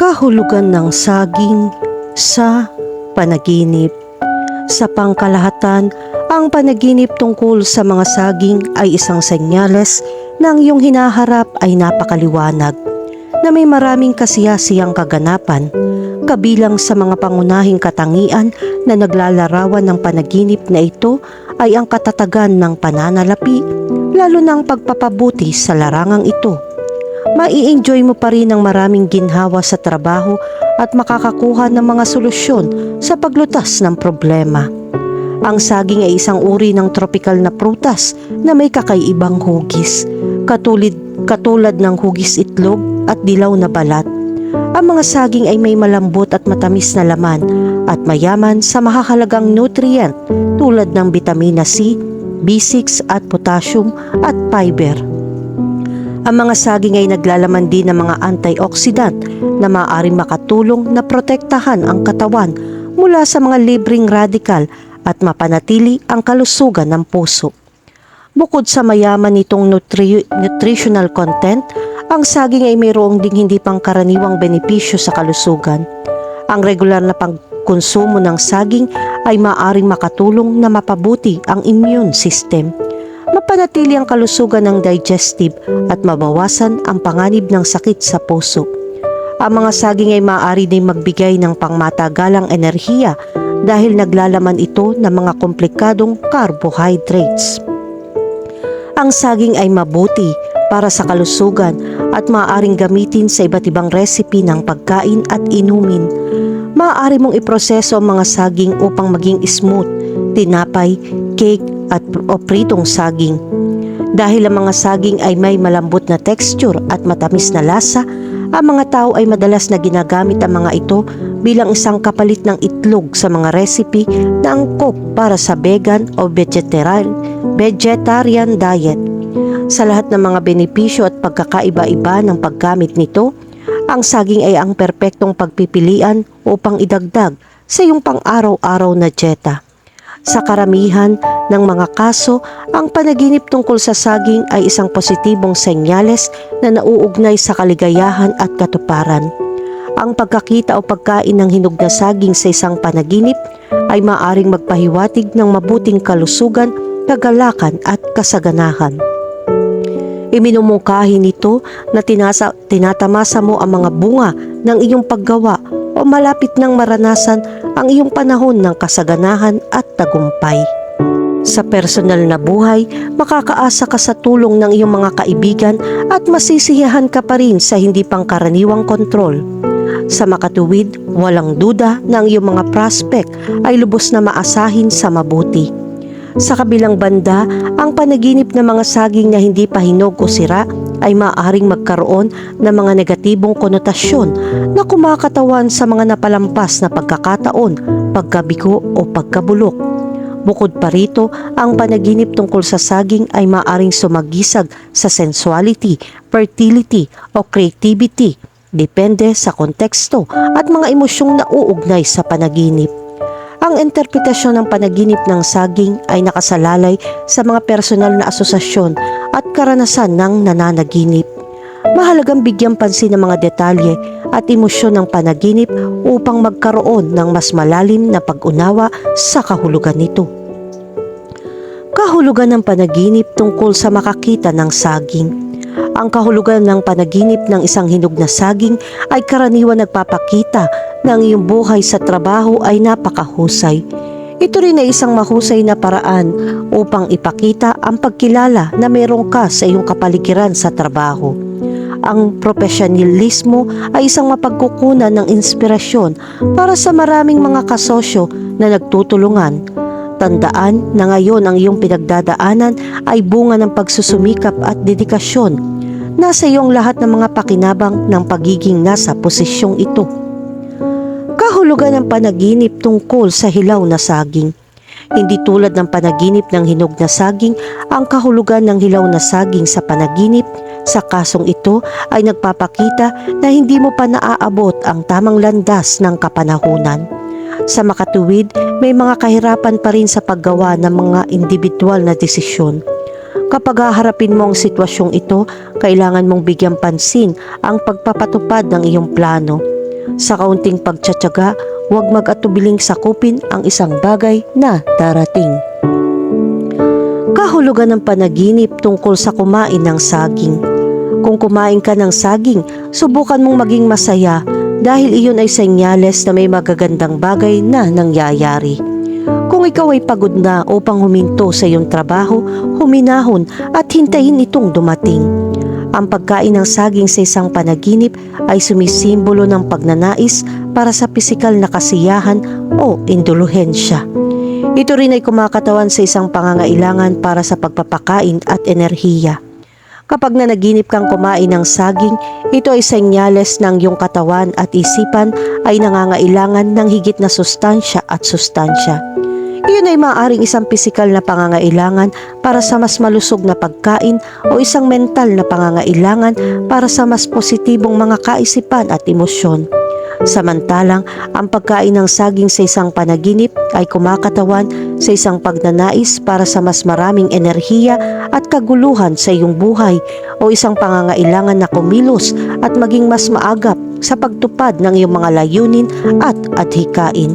Kahulugan ng saging sa panaginip. Sa pangkalahatan, ang panaginip tungkol sa mga saging ay isang senyales na ang iyong hinaharap ay napakaliwanag na may maraming kasiyasiyang kaganapan kabilang sa mga pangunahing katangian na naglalarawan ng panaginip na ito ay ang katatagan ng pananalapi lalo ng pagpapabuti sa larangang ito. Mai-enjoy mo pa rin ang maraming ginhawa sa trabaho at makakakuha ng mga solusyon sa paglutas ng problema. Ang saging ay isang uri ng tropical na prutas na may kakaibang hugis, katulad, katulad ng hugis itlog at dilaw na balat. Ang mga saging ay may malambot at matamis na laman at mayaman sa mahahalagang nutrient tulad ng vitamina C, B6 at potassium at fiber. Ang mga saging ay naglalaman din ng mga antioxidant na maaaring makatulong na protektahan ang katawan mula sa mga libreng radikal at mapanatili ang kalusugan ng puso. Bukod sa mayaman nitong nutri- nutritional content, ang saging ay mayroong ding hindi pangkaraniwang benepisyo sa kalusugan. Ang regular na pagkonsumo ng saging ay maaaring makatulong na mapabuti ang immune system mapanatili ang kalusugan ng digestive at mabawasan ang panganib ng sakit sa puso. Ang mga saging ay maaari din magbigay ng pangmatagalang enerhiya dahil naglalaman ito ng mga komplikadong carbohydrates. Ang saging ay mabuti para sa kalusugan at maaaring gamitin sa iba't ibang recipe ng pagkain at inumin. Maaari mong iproseso ang mga saging upang maging smooth, tinapay, cake at o pritong saging. Dahil ang mga saging ay may malambot na texture at matamis na lasa, ang mga tao ay madalas na ginagamit ang mga ito bilang isang kapalit ng itlog sa mga recipe na angkop para sa vegan o vegetarian, vegetarian diet. Sa lahat ng mga benepisyo at pagkakaiba-iba ng paggamit nito, ang saging ay ang perpektong pagpipilian upang idagdag sa iyong pang-araw-araw na dieta. Sa karamihan ng mga kaso, ang panaginip tungkol sa saging ay isang positibong senyales na nauugnay sa kaligayahan at katuparan. Ang pagkakita o pagkain ng hinog na saging sa isang panaginip ay maaring magpahiwatig ng mabuting kalusugan, kagalakan at kasaganahan. Iminumungkahi nito na tinasa, tinatamasa mo ang mga bunga ng iyong paggawa o malapit nang maranasan ang iyong panahon ng kasaganahan at tagumpay. Sa personal na buhay, makakaasa ka sa tulong ng iyong mga kaibigan at masisiyahan ka pa rin sa hindi pangkaraniwang kontrol. Sa makatuwid, walang duda na ang iyong mga prospect ay lubos na maasahin sa mabuti. Sa kabilang banda, ang panaginip ng mga saging na hindi pa hinog o sira ay maaaring magkaroon ng mga negatibong konotasyon na kumakatawan sa mga napalampas na pagkakataon, pagkabigo o pagkabulok. Bukod pa rito, ang panaginip tungkol sa saging ay maaring sumagisag sa sensuality, fertility o creativity, depende sa konteksto at mga emosyong nauugnay sa panaginip. Ang interpretasyon ng panaginip ng saging ay nakasalalay sa mga personal na asosasyon at karanasan ng nananaginip. Mahalagang bigyan pansin ng mga detalye at emosyon ng panaginip upang magkaroon ng mas malalim na pag-unawa sa kahulugan nito. Kahulugan ng panaginip tungkol sa makakita ng saging. Ang kahulugan ng panaginip ng isang hinog na saging ay karaniwan nagpapakita na iyong buhay sa trabaho ay napakahusay. Ito rin ay isang mahusay na paraan upang ipakita ang pagkilala na mayroong ka sa iyong kapaligiran sa trabaho. Ang profesionalismo ay isang mapagkukunan ng inspirasyon para sa maraming mga kasosyo na nagtutulungan. Tandaan na ngayon ang iyong pinagdadaanan ay bunga ng pagsusumikap at dedikasyon. Nasa iyong lahat ng mga pakinabang ng pagiging nasa posisyong ito kahulugan ng panaginip tungkol sa hilaw na saging. Hindi tulad ng panaginip ng hinog na saging, ang kahulugan ng hilaw na saging sa panaginip sa kasong ito ay nagpapakita na hindi mo pa naaabot ang tamang landas ng kapanahunan. Sa makatuwid, may mga kahirapan pa rin sa paggawa ng mga individual na desisyon. Kapag haharapin mo ang sitwasyong ito, kailangan mong bigyan pansin ang pagpapatupad ng iyong plano Sa kaunting pagtsatsaga, huwag mag-atubiling sakupin ang isang bagay na darating. Kahulugan ng panaginip tungkol sa kumain ng saging. Kung kumain ka ng saging, subukan mong maging masaya dahil iyon ay senyales na may magagandang bagay na nangyayari. Kung ikaw ay pagod na upang huminto sa iyong trabaho, huminahon at hintayin itong dumating. Ang pagkain ng saging sa isang panaginip ay sumisimbolo ng pagnanais para sa pisikal na kasiyahan o induluhensya. Ito rin ay kumakatawan sa isang pangangailangan para sa pagpapakain at enerhiya. Kapag nanaginip kang kumain ng saging, ito ay senyales ng iyong katawan at isipan ay nangangailangan ng higit na sustansya at sustansya. Iyon ay maaaring isang pisikal na pangangailangan para sa mas malusog na pagkain o isang mental na pangangailangan para sa mas positibong mga kaisipan at emosyon. Samantalang, ang pagkain ng saging sa isang panaginip ay kumakatawan sa isang pagnanais para sa mas maraming enerhiya at kaguluhan sa iyong buhay o isang pangangailangan na kumilos at maging mas maagap sa pagtupad ng iyong mga layunin at adhikain.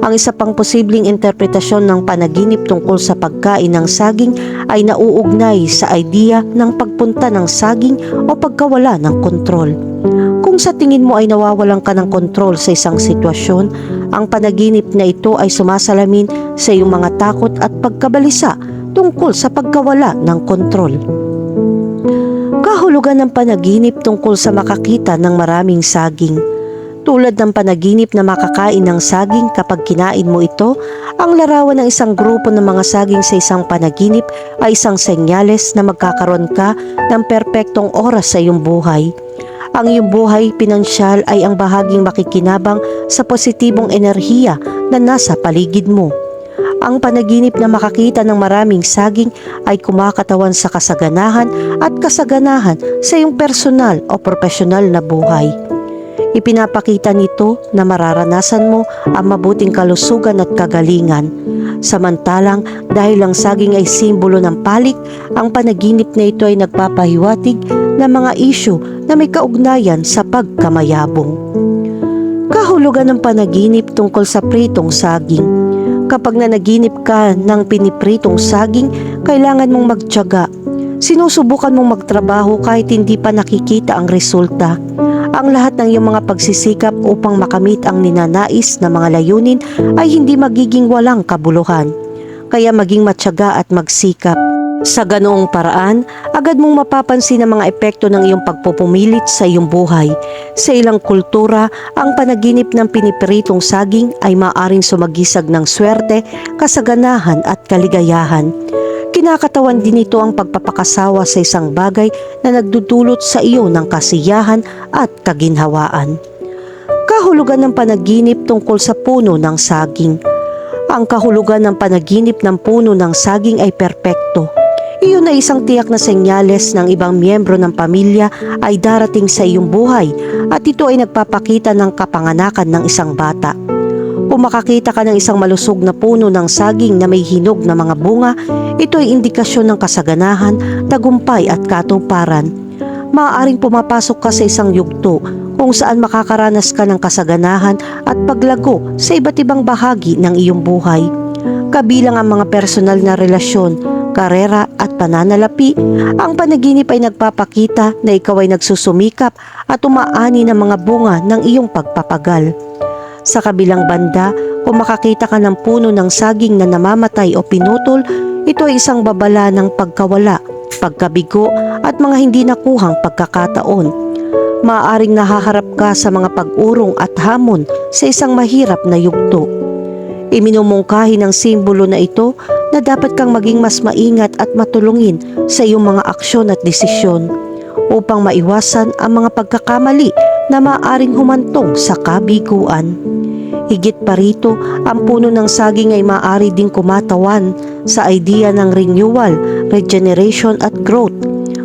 Ang isa pang posibleng interpretasyon ng panaginip tungkol sa pagkain ng saging ay nauugnay sa idea ng pagpunta ng saging o pagkawala ng kontrol. Kung sa tingin mo ay nawawalan ka ng kontrol sa isang sitwasyon, ang panaginip na ito ay sumasalamin sa iyong mga takot at pagkabalisa tungkol sa pagkawala ng kontrol. Kahulugan ng panaginip tungkol sa makakita ng maraming saging. Tulad ng panaginip na makakain ng saging kapag kinain mo ito, ang larawan ng isang grupo ng mga saging sa isang panaginip ay isang senyales na magkakaroon ka ng perpektong oras sa iyong buhay. Ang iyong buhay pinansyal ay ang bahaging makikinabang sa positibong enerhiya na nasa paligid mo. Ang panaginip na makakita ng maraming saging ay kumakatawan sa kasaganahan at kasaganahan sa iyong personal o profesional na buhay. Ipinapakita nito na mararanasan mo ang mabuting kalusugan at kagalingan. Samantalang dahil ang saging ay simbolo ng palik, ang panaginip na ito ay nagpapahiwatig ng mga isyu na may kaugnayan sa pagkamayabong. Kahulugan ng panaginip tungkol sa pritong saging. Kapag nanaginip ka ng pinipritong saging, kailangan mong magtyaga. Sinusubukan mong magtrabaho kahit hindi pa nakikita ang resulta. Ang lahat ng iyong mga pagsisikap upang makamit ang ninanais na mga layunin ay hindi magiging walang kabuluhan. Kaya maging matyaga at magsikap. Sa ganoong paraan, agad mong mapapansin ang mga epekto ng iyong pagpupumilit sa iyong buhay. Sa ilang kultura, ang panaginip ng pinipiritong saging ay maaring sumagisag ng swerte, kasaganahan at kaligayahan. Kinakatawan din ito ang pagpapakasawa sa isang bagay na nagdudulot sa iyo ng kasiyahan at kaginhawaan. Kahulugan ng panaginip tungkol sa puno ng saging. Ang kahulugan ng panaginip ng puno ng saging ay perpekto. Iyon ay isang tiyak na senyales ng ibang miyembro ng pamilya ay darating sa iyong buhay at ito ay nagpapakita ng kapanganakan ng isang bata. Kung makakita ka ng isang malusog na puno ng saging na may hinog na mga bunga, ito ay indikasyon ng kasaganahan, tagumpay at katuparan. Maaaring pumapasok ka sa isang yugto kung saan makakaranas ka ng kasaganahan at paglago sa iba't ibang bahagi ng iyong buhay. Kabilang ang mga personal na relasyon, karera at pananalapi, ang panaginip ay nagpapakita na ikaw ay nagsusumikap at umaani ng mga bunga ng iyong pagpapagal. Sa kabilang banda, kung makakita ka ng puno ng saging na namamatay o pinutol, ito ay isang babala ng pagkawala, pagkabigo at mga hindi nakuhang pagkakataon. Maaaring nahaharap ka sa mga pag-urong at hamon sa isang mahirap na yugto. Iminumungkahi ng simbolo na ito na dapat kang maging mas maingat at matulungin sa iyong mga aksyon at desisyon upang maiwasan ang mga pagkakamali na maaaring humantong sa kabiguan. Higit pa rito, ang puno ng saging ay maaari ding kumatawan sa idea ng renewal, regeneration at growth.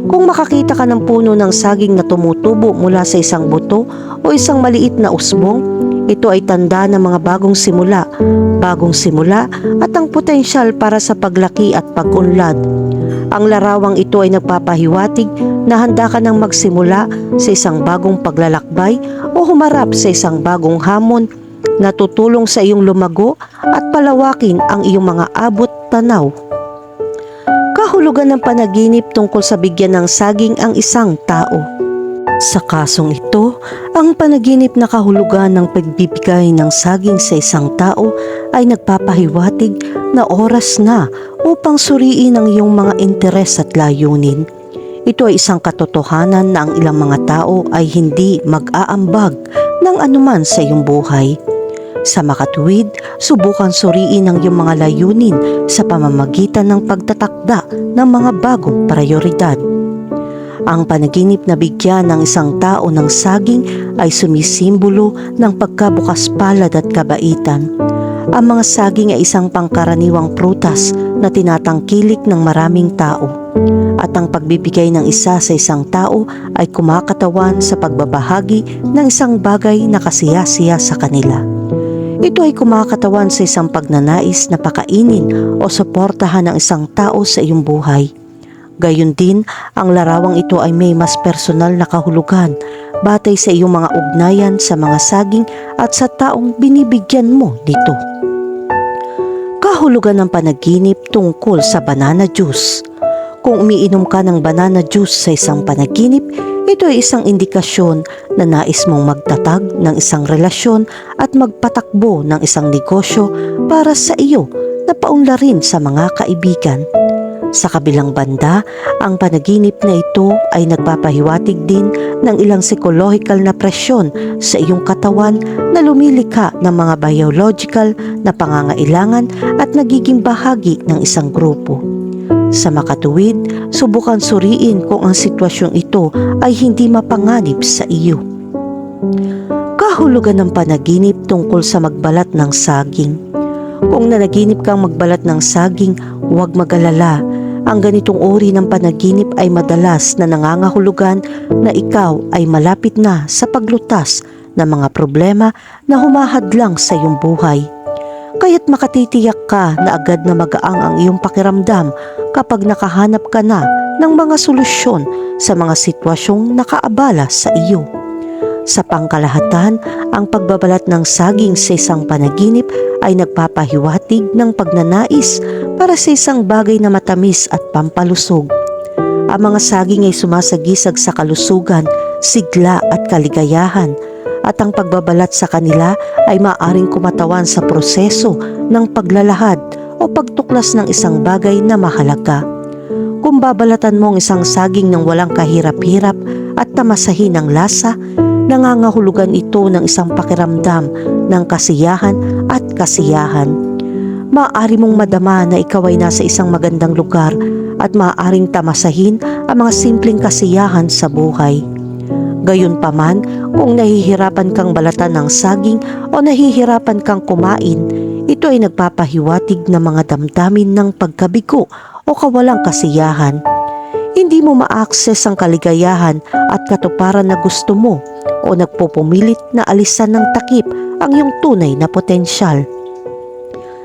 Kung makakita ka ng puno ng saging na tumutubo mula sa isang buto o isang maliit na usbong, ito ay tanda ng mga bagong simula, bagong simula at ang potensyal para sa paglaki at pag-unlad. Ang larawang ito ay nagpapahiwatig na handa ka nang magsimula sa isang bagong paglalakbay o humarap sa isang bagong hamon na tutulong sa iyong lumago at palawakin ang iyong mga abot tanaw. Kahulugan ng panaginip tungkol sa bigyan ng saging ang isang tao. Sa kasong ito, ang panaginip na kahulugan ng pagbibigay ng saging sa isang tao ay nagpapahiwatig na oras na upang suriin ang iyong mga interes at layunin. Ito ay isang katotohanan na ang ilang mga tao ay hindi mag-aambag ng anuman sa iyong buhay. Sa makatuwid, subukan suriin ang iyong mga layunin sa pamamagitan ng pagtatakda ng mga bagong prioridad. Ang panaginip na bigyan ng isang tao ng saging ay sumisimbolo ng pagkabukas palad at kabaitan. Ang mga saging ay isang pangkaraniwang prutas na tinatangkilik ng maraming tao. At ang pagbibigay ng isa sa isang tao ay kumakatawan sa pagbabahagi ng isang bagay na kasiyasiya sa kanila. Ito ay kumakatawan sa isang pagnanais na pakainin o suportahan ng isang tao sa iyong buhay. Gayon din, ang larawang ito ay may mas personal na kahulugan batay sa iyong mga ugnayan sa mga saging at sa taong binibigyan mo nito. Kahulugan ng panaginip tungkol sa banana juice. Kung umiinom ka ng banana juice sa isang panaginip, ito ay isang indikasyon na nais mong magtatag ng isang relasyon at magpatakbo ng isang negosyo para sa iyo na paunlarin sa mga kaibigan. Sa kabilang banda, ang panaginip na ito ay nagpapahiwatig din ng ilang psychological na presyon sa iyong katawan na lumilikha ng mga biological na pangangailangan at nagiging bahagi ng isang grupo. Sa makatuwid, subukan suriin kung ang sitwasyong ito ay hindi mapanganib sa iyo. Kahulugan ng panaginip tungkol sa magbalat ng saging. Kung nanaginip kang magbalat ng saging, huwag magalala. Ang ganitong uri ng panaginip ay madalas na nangangahulugan na ikaw ay malapit na sa paglutas ng mga problema na humahadlang sa iyong buhay. Kaya't makatitiyak ka na agad na magaang ang iyong pakiramdam kapag nakahanap ka na ng mga solusyon sa mga sitwasyong nakaabala sa iyo. Sa pangkalahatan, ang pagbabalat ng saging sa isang panaginip ay nagpapahiwatig ng pagnanais para sa isang bagay na matamis at pampalusog. Ang mga saging ay sumasagisag sa kalusugan, sigla at kaligayahan at ang pagbabalat sa kanila ay maaring kumatawan sa proseso ng paglalahad o pagtuklas ng isang bagay na mahalaga. Kung babalatan mo ang isang saging ng walang kahirap-hirap at tamasahin ng lasa, nangangahulugan ito ng isang pakiramdam ng kasiyahan at kasiyahan. Maaari mong madama na ikaw ay nasa isang magandang lugar at maaaring tamasahin ang mga simpleng kasiyahan sa buhay. Gayunpaman, kung nahihirapan kang balatan ng saging o nahihirapan kang kumain, ito ay nagpapahiwatig ng mga damdamin ng pagkabigo o kawalang kasiyahan. Hindi mo ma-access ang kaligayahan at katuparan na gusto mo o nagpupumilit na alisan ng takip ang iyong tunay na potensyal.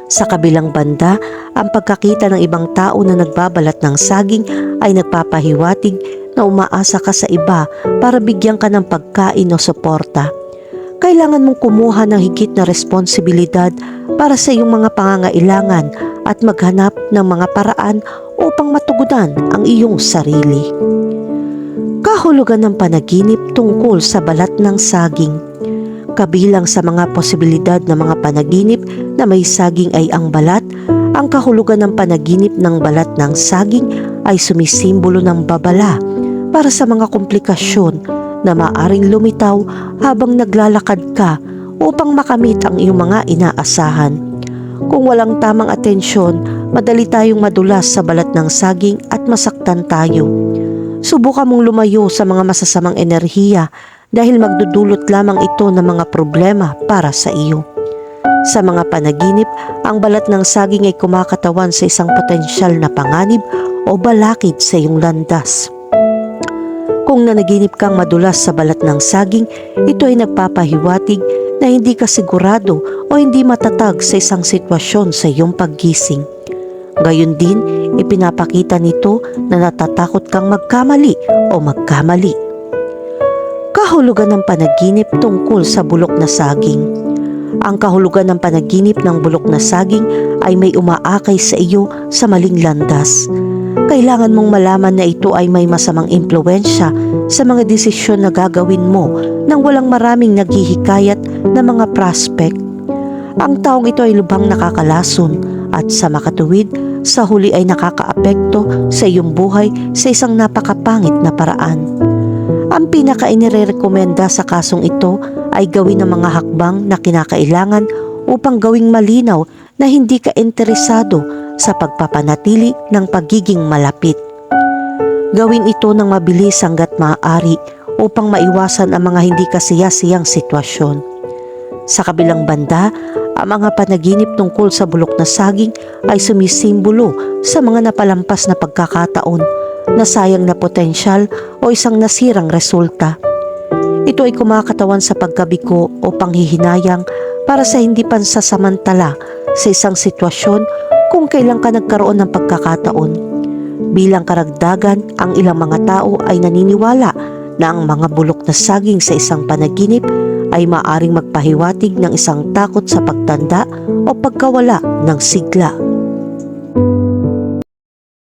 Sa kabilang banda, ang pagkakita ng ibang tao na nagbabalat ng saging ay nagpapahiwatig na umaasa ka sa iba para bigyan ka ng pagkain o suporta. Kailangan mong kumuha ng higit na responsibilidad para sa iyong mga pangangailangan at maghanap ng mga paraan upang matugunan ang iyong sarili. Kahulugan ng panaginip tungkol sa balat ng saging. Kabilang sa mga posibilidad ng mga panaginip na may saging ay ang balat, ang kahulugan ng panaginip ng balat ng saging ay sumisimbolo ng babala para sa mga komplikasyon na maaring lumitaw habang naglalakad ka upang makamit ang iyong mga inaasahan. Kung walang tamang atensyon, madali tayong madulas sa balat ng saging at masaktan tayo. Subukan mong lumayo sa mga masasamang enerhiya dahil magdudulot lamang ito ng mga problema para sa iyo. Sa mga panaginip, ang balat ng saging ay kumakatawan sa isang potensyal na panganib o balakid sa iyong landas. Kung nanaginip kang madulas sa balat ng saging, ito ay nagpapahiwatig na hindi ka sigurado o hindi matatag sa isang sitwasyon sa iyong paggising. Gayon din, ipinapakita nito na natatakot kang magkamali o magkamali. Kahulugan ng panaginip tungkol sa bulok na saging. Ang kahulugan ng panaginip ng bulok na saging ay may umaakay sa iyo sa maling landas. Kailangan mong malaman na ito ay may masamang impluensya sa mga desisyon na gagawin mo nang walang maraming naghihikayat na mga prospect. Ang taong ito ay lubhang nakakalason at sa makatuwid, sa huli ay nakakaapekto sa iyong buhay sa isang napakapangit na paraan. Ang pinaka inirekomenda sa kasong ito ay gawin ng mga hakbang na kinakailangan upang gawing malinaw na hindi ka interesado sa pagpapanatili ng pagiging malapit. Gawin ito ng mabilis hanggat maaari upang maiwasan ang mga hindi kasiyasiyang sitwasyon. Sa kabilang banda, ang mga panaginip tungkol sa bulok na saging ay sumisimbolo sa mga napalampas na pagkakataon, nasayang na potensyal o isang nasirang resulta. Ito ay kumakatawan sa pagkabiko o panghihinayang para sa hindi pansasamantala sa isang sitwasyon kung kailan ka nagkaroon ng pagkakataon. Bilang karagdagan, ang ilang mga tao ay naniniwala na ang mga bulok na saging sa isang panaginip ay maaring magpahiwatig ng isang takot sa pagtanda o pagkawala ng sigla.